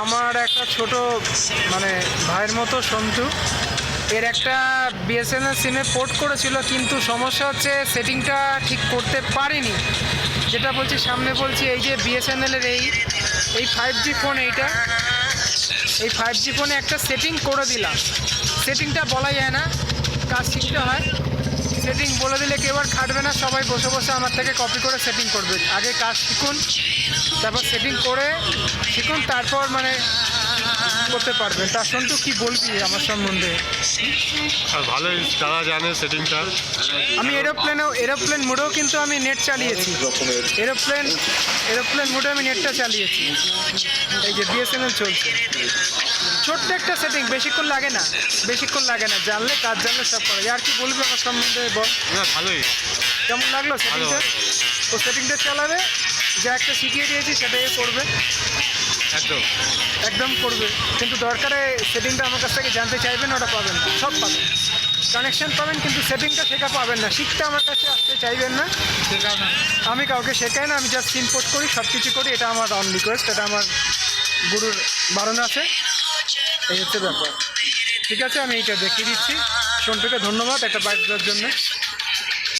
আমার একটা ছোট মানে ভাইয়ের মতো সন্তু। এর একটা বিএসএনএল সিমে পোর্ট করেছিল, কিন্তু সমস্যা হচ্ছে সেটিংটা ঠিক করতে পারিনি। যেটা বলছি, সামনে বলছি, এই যে বিএসএনএলের এই এই ফাইভ জি ফোন এইটা, এই ফাইভ জি ফোনে একটা সেটিং করে দিলাম। সেটিংটা বলা যায় না, কাজ শিখতে হয়। সেটিং বলে দিলে কেউ আর খাটবে না সবাই বসে বসে আমার থেকে কপি করে সেটিং করবে। আগে কাজ শিখুন তারপর সেটিং করে শিখুন তারপর মানে করতে পারবেন। তা সন্তু কি বলবি আমার সম্বন্ধে? ভালোই তারা জানে সেটিংটা আমি এরোপ্লেনেও এরোপ্লেন মোডেও কিন্তু আমি নেট চালিয়েছি। এরোপ্লেন এরোপ্লেন মোডে আমি নেটটা চালিয়েছি। এই যে বিএসএনএল চলছে। ছোট্ট একটা সেটিং বেশিক্ষণ লাগে না। বেশিক্ষণ লাগে না জানলে কাজ জানলে সব করে আর কি বলবি আমার সম্বন্ধে বল। না ভালোই। কেমন লাগল সেটিংটা ও সেটিংটা চালাবে যা একটা শিখিয়ে দিয়েছি সেটাই করবে। একদম। একদম করবে। কিন্তু দরকারে সেটিংটা আমার কাছ থেকে জানতে চাইবেন ওটা পাবেন সব পাবেন। কানেকশন পাবেন কিন্তু সেটিংটা শেখা পাবেন না। শিখতে আমার কাছে আসতে চাইবেন না। আমি কাউকে শেখাই না আমি জাস্ট ইনপোর্ট করি সব কিছু করি। এটা আমার অন রিকোয়েস্ট এটা আমার গুরুর বারণ আছে। এই হচ্ছে ব্যাপার। ঠিক আছে, আমি এইটা দেখিয়ে দিচ্ছি। সন্টুকে ধন্যবাদ একটা বাইক দেওয়ার জন্য।